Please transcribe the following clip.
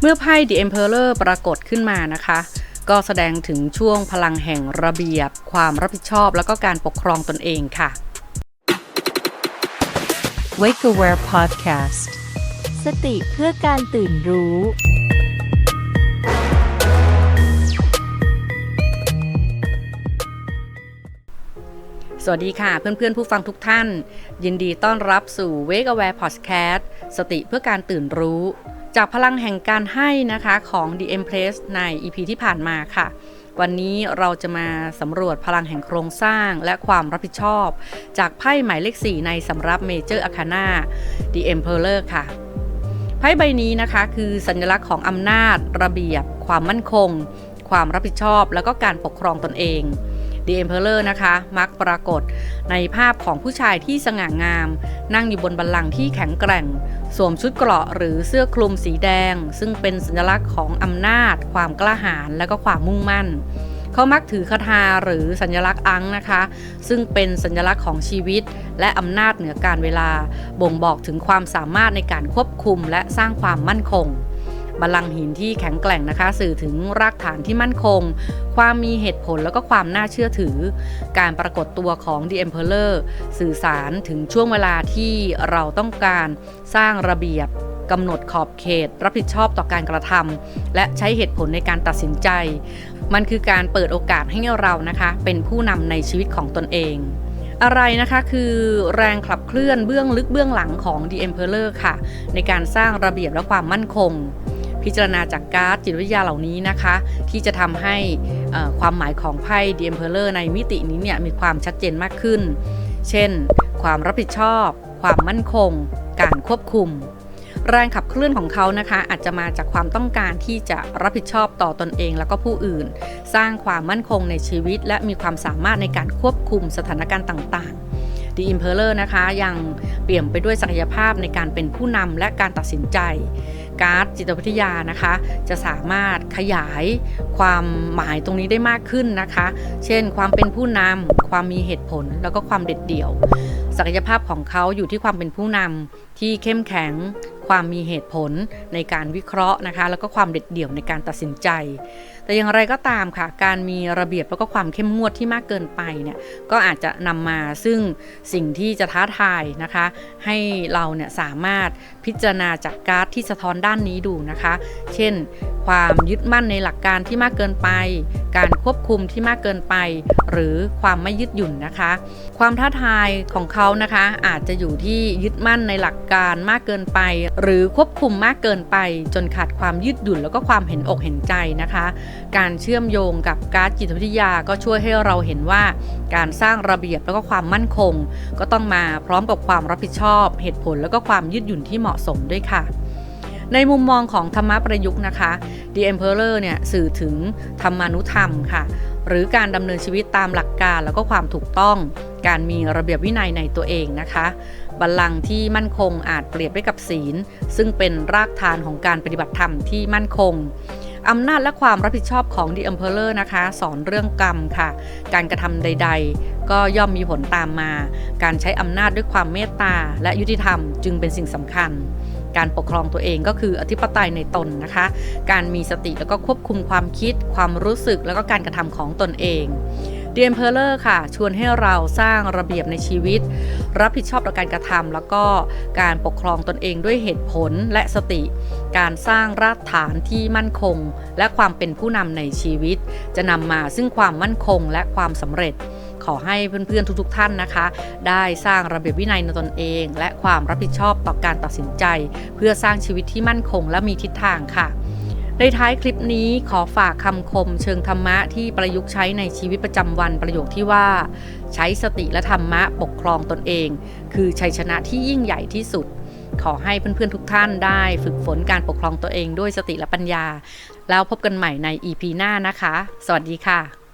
เมื่อไพ่ The Emperor ปรากฏขึ้นมานะคะ ก็แสดงถึงช่วงพลังแห่งระเบียบ ความรับผิดชอบแล้วก็การปกครองตนเองค่ะ Wake Aware Podcast สติเพื่อการตื่นรู้ สวัสดีค่ะเพื่อนๆผู้ฟังทุกท่าน ยินดีต้อนรับสู่ Wake Aware Podcast สติเพื่อการตื่นรู้ จากพลังแห่งการให้นะคะของ The Empress ใน EP ที่ผ่านมาค่ะ วันนี้เราจะมาสำรวจพลังแห่งโครงสร้างและความรับผิดชอบ จากไพ่หมายเลข 4 ในสำรับ Major Arcana The Emperor ค่ะ ไพ่ใบนี้นะคะคือสัญลักษณ์ของอำนาจ ระเบียบ ความมั่นคง ความรับผิดชอบ แล้วก็การปกครองตนเอง The Emperor นะคะ มักปรากฏในภาพของผู้ชายที่สง่างาม นั่งอยู่บนบัลลังก์ที่แข็งแกร่ง สวมชุดเกราะหรือเสื้อคลุมสีแดง ซึ่งเป็นสัญลักษณ์ของอำนาจ ความกล้าหาญและก็ความมุ่งมั่น เขามักถือคาถาหรือสัญลักษณ์อังนะคะ ซึ่งเป็นสัญลักษณ์ของชีวิต และอำนาจเหนือการเวลา บ่งบอกถึงความสามารถในการควบคุมและสร้างความมั่นคง บัลลังก์หินที่แข็งแกร่งนะคะ สื่อถึงรากฐานที่มั่นคง ความมีเหตุผลแล้วก็ความน่าเชื่อถือ การปรากฏตัวของ The Emperor สื่อสารถึงช่วงเวลาที่เราต้องการสร้างระเบียบกำหนดขอบเขต รับผิดชอบต่อการกระทำและใช้เหตุผลในการตัดสินใจ มันคือการเปิดโอกาสให้เรานะคะ เป็นผู้นำในชีวิตของตนเองอะไรนะคะคือแรงขับเคลื่อนเบื้องลึกเบื้องหลังของ The Emperor ค่ะ ในการสร้างระเบียบและความมั่นคง พิจารณาจากการ์ดจิตวิทยาเหล่านี้นะคะ ที่จะทำให้ความหมายของไพ่ The Emperor ในมิตินี้เนี่ยมีความชัดเจนมากขึ้น เช่น ความรับผิดชอบ ความมั่นคง การควบคุมแรงขับเคลื่อนของเขานะคะ อาจจะมาจากความต้องการที่จะรับผิดชอบต่อตอนเองแล้วก็ผู้อื่น สร้างความมั่นคงในชีวิต และมีความสามารถในการควบคุมสถานการณ์ต่างๆ The Emperor นะคะ ยังเปี่ยมไปด้วยศักยภาพในการเป็นผู้นำและการตัดสินใจ การ์ดจิตวิทยานะคะ จะสามารถขยายความหมายตรงนี้ได้มากขึ้นนะคะ เช่น ความเป็นผู้นำความมีเหตุผลแล้วก็ความเด็ดเดี่ยว ศักยภาพของเขาอยู่ที่ความเป็นผู้นำที่เข้มแข็ง ความมีเหตุผลในการวิเคราะห์นะคะ แล้วก็ความเด็ดเดี่ยวในการตัดสินใจ แต่อย่างไรก็ตามค่ะ การมีระเบียบแล้วก็ความเข้มงวดที่มากเกินไปเนี่ยก็อาจจะนำมาซึ่งสิ่งที่จะท้าทายนะคะ ให้เราเนี่ยสามารถพิจารณาจากการ์ดที่สะท้อนด้านนี้ดูนะคะ เช่น ความยึดมั่นในหลักการที่มากเกินไป การควบคุมที่มากเกินไป หรือความไม่ยืดหยุ่นนะคะ ความท้าทายของเขานะคะ อาจจะอยู่ที่ยึดมั่นในหลักการมากเกินไป หรือควบคุมมากเกินไป จนขาดความยืดหยุ่นแล้วก็ความเห็นอกเห็นใจนะคะ การเชื่อมโยงกับการจิตวิทยาก็ช่วยให้เราเห็นว่า การสร้างระเบียบแล้วก็ความมั่นคง ก็ต้องมาพร้อมกับความรับผิดชอบ เหตุผลแล้วก็ความยืดหยุ่นที่เหมาะสมด้วยค่ะ ในมุมมองของธรรมะประยุกต์นะคะ The Emperor เนี่ยสื่อถึงธรรมานุธรรมค่ะ หรือการดำเนินชีวิตตามหลักการแล้วก็ความถูกต้อง การมีระเบียบวินัยในตัวเองนะคะบัลลังก์ที่มั่นคงอาจเปรียบได้กับศีล ซึ่งเป็นรากฐานของการปฏิบัติธรรมที่มั่นคงอำนาจและความรับผิดชอบของ The Emperor นะคะ สอนเรื่องกรรมค่ะ การกระทำใด ๆ ก็ย่อมมีผลตามมา การใช้อำนาจด้วยความเมตตาและยุติธรรมจึงเป็นสิ่งสำคัญ การปกครองตัวเองก็คืออธิปไตยในตนนะคะ การมีสติแล้วก็ควบคุมความคิด ความรู้สึกแล้วก็การกระทำของตนเอง The Emperor ค่ะ ชวนให้เราสร้างระเบียบในชีวิต รับผิดชอบต่อการกระทำแล้วก็การปกครองตนเองด้วยเหตุผลและสติ การสร้างรากฐานที่มั่นคง และความเป็นผู้นำในชีวิต จะนำมาซึ่งความมั่นคงและความสำเร็จ ขอให้เพื่อนๆทุกๆ ท่านนะคะ ได้สร้างระเบียบวินัยในตนเอง และความรับผิดชอบต่อการตัดสินใจ เพื่อสร้างชีวิตที่มั่นคงและมีทิศทางค่ะในท้ายคลิปนี้ขอฝากคำคมเชิงธรรมะที่ประยุกต์ใช้ในชีวิตประจำวันประโยคที่ว่า ใช้สติและธรรมะปกครองตนเอง คือชัยชนะที่ยิ่งใหญ่ที่สุด ขอให้เพื่อนๆทุกท่านได้ฝึกฝนการปกครองตัวเองด้วยสติและปัญญา แล้วพบกันใหม่ใน EP หน้านะคะ สวัสดีค่ะ